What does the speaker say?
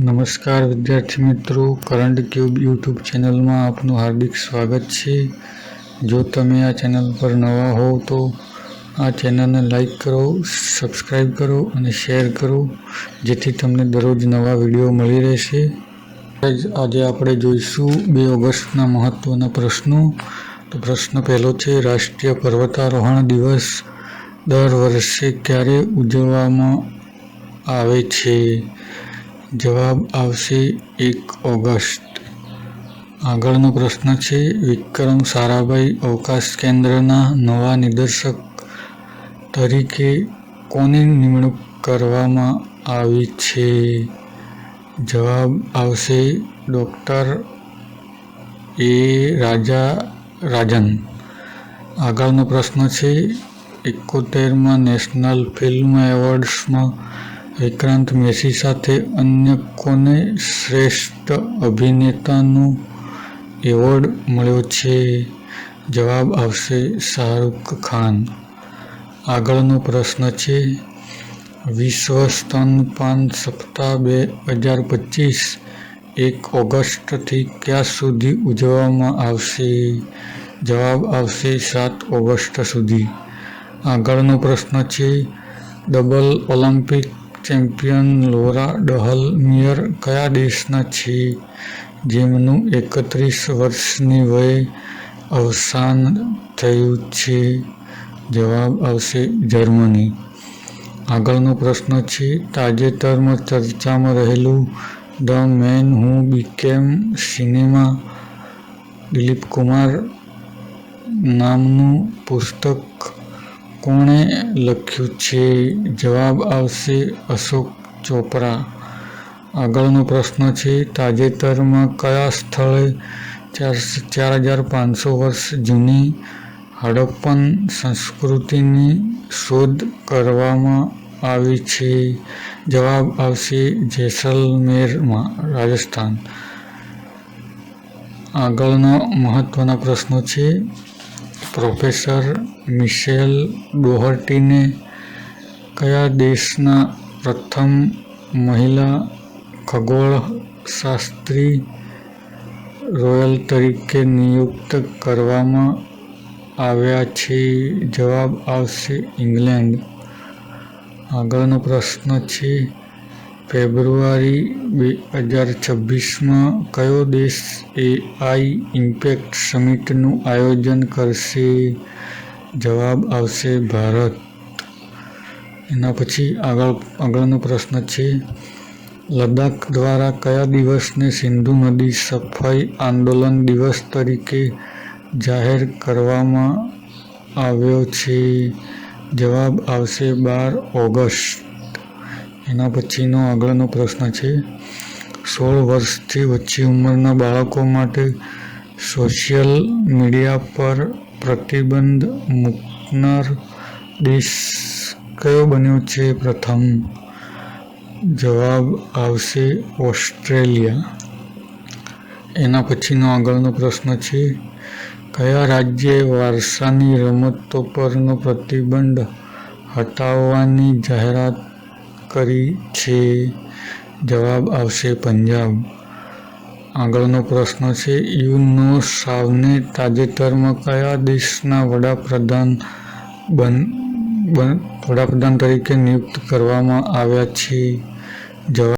નમસ્કાર વિદ્યાર્થી મિત્રો કરંટ ક્યુબ યુટ્યુબ ચેનલમાં આપનું હાર્દિક સ્વાગત છે. જો તમે આ ચેનલ પર નવા હોવ તો આ ચેનલને લાઈક કરો સબસ્ક્રાઈબ કરો અને શેર કરો, જેથી તમને દરરોજ નવા વીડિયો મળી રહેશે. આજે આપણે જોઈશું બે ઓગસ્ટના મહત્ત્વના પ્રશ્નો. તો પ્રશ્ન પહેલો છે, રાષ્ટ્રીય પર્વતારોહણ દિવસ દર વર્ષે ક્યારે ઉજવવામાં આવે છે? જવાબ આવશે એક ઓગસ્ટ. આગળનો પ્રશ્ન છે, વિક્રમ સારાભાઈ અવકાશ કેન્દ્રના નવા નિદર્શક તરીકે કોની નિમણૂક કરવામાં આવી છે? જવાબ આવશે ડૉક્ટર એ રાજા રાજન. આગળનો પ્રશ્ન છે, એકોતેરમાં નેશનલ ફિલ્મ એવોર્ડ્સમાં વિક્રાંત મેસી સાથે અન્ય કોને શ્રેષ્ઠ અભિનેતાનો એવોર્ડ મળ્યો છે? જવાબ આવશે શાહરૂખ ખાન. આગળનો પ્રશ્ન છે વિશ્વ સ્તનપાન સપ્તાહ બે હજાર પચીસ એક ઓગસ્ટથી ક્યાં સુધી ઉજવવામાં આવશે? જવાબ આવશે સાત ઓગસ્ટ સુધી. આગળનો પ્રશ્ન છે, double Olympic champion Laura Dahlmeier કયા દેશના છે? જેમનું એકત્રીસ વર્ષની વયે અવસાન થયું છે? જવાબ આવશે જર્મની. આગળનો પ્રશ્ન છે, તાજેતરમાં ચર્ચામાં રહેલું the man who became cinema Dilip Kumar નામનું પુસ્તક કોણે લખ્યું છે? જવાબ આવશે અશોક ચોપરા. આગળનો પ્રશ્ન છે, તાજેતરમાં કયા સ્થળે ચાર ચાર હજાર પાંચસો વર્ષ જૂની હડપ્પન સંસ્કૃતિની શોધ કરવામાં આવી છે? જવાબ આવશે જેસલમેરમાં, રાજસ્થાન. આગળનો મહત્ત્વના પ્રશ્નો છે પ્રોફેસર મિશેલ ડોહર્ટીને કયા દેશના પ્રથમ મહિલા ખગોળશાસ્ત્રી રોયલ તરીકે નિયુક્ત કરવામાં આવ્યા છે? જવાબ આવશે ઇંગ્લેન્ડ. આગળનો પ્રશ્ન છે ફેબ્રુઆરી બે હજાર છવ્વીસમાં કયો દેશ એઆઈ ઇમ્પેક્ટ સમિટનું આયોજન કરશે? જવાબ આવશે ભારત. એના પછી આગળ, આગળનો પ્રશ્ન છે, લદ્દાખ દ્વારા કયા દિવસને સિંધુ નદી સફાઈ આંદોલન દિવસ તરીકે જાહેર કરવામાં આવ્યો છે? જવાબ આવશે બાર ઓગસ્ટ. એના પછીનો આગળનો પ્રશ્ન છે, સોળ વર્ષથી ઓછી ઉંમરના બાળકો માટે સોશિયલ મીડિયા પર પ્રતિબંધ મૂકનાર દેશ કયો બન્યો છે? પ્રથમ જવાબ આવશે ઓસ્ટ્રેલિયા. એના પછીનો આગળનો પ્રશ્ન છે, કયા રાજ્યે વારસાની રમતો પરનો પ્રતિબંધ હટાવવાની જાહેરાત કરી છે? જવાબ આવશે પંજાબ. આગળનો પ્રશ્ન છે યુનો સાવને તાજેતરમાં કયા દેશના વડાપ્રધાન બન, વડાપ્રધાન તરીકે નિયુક્ત કરવામાં આવ્યા છે? જવાબ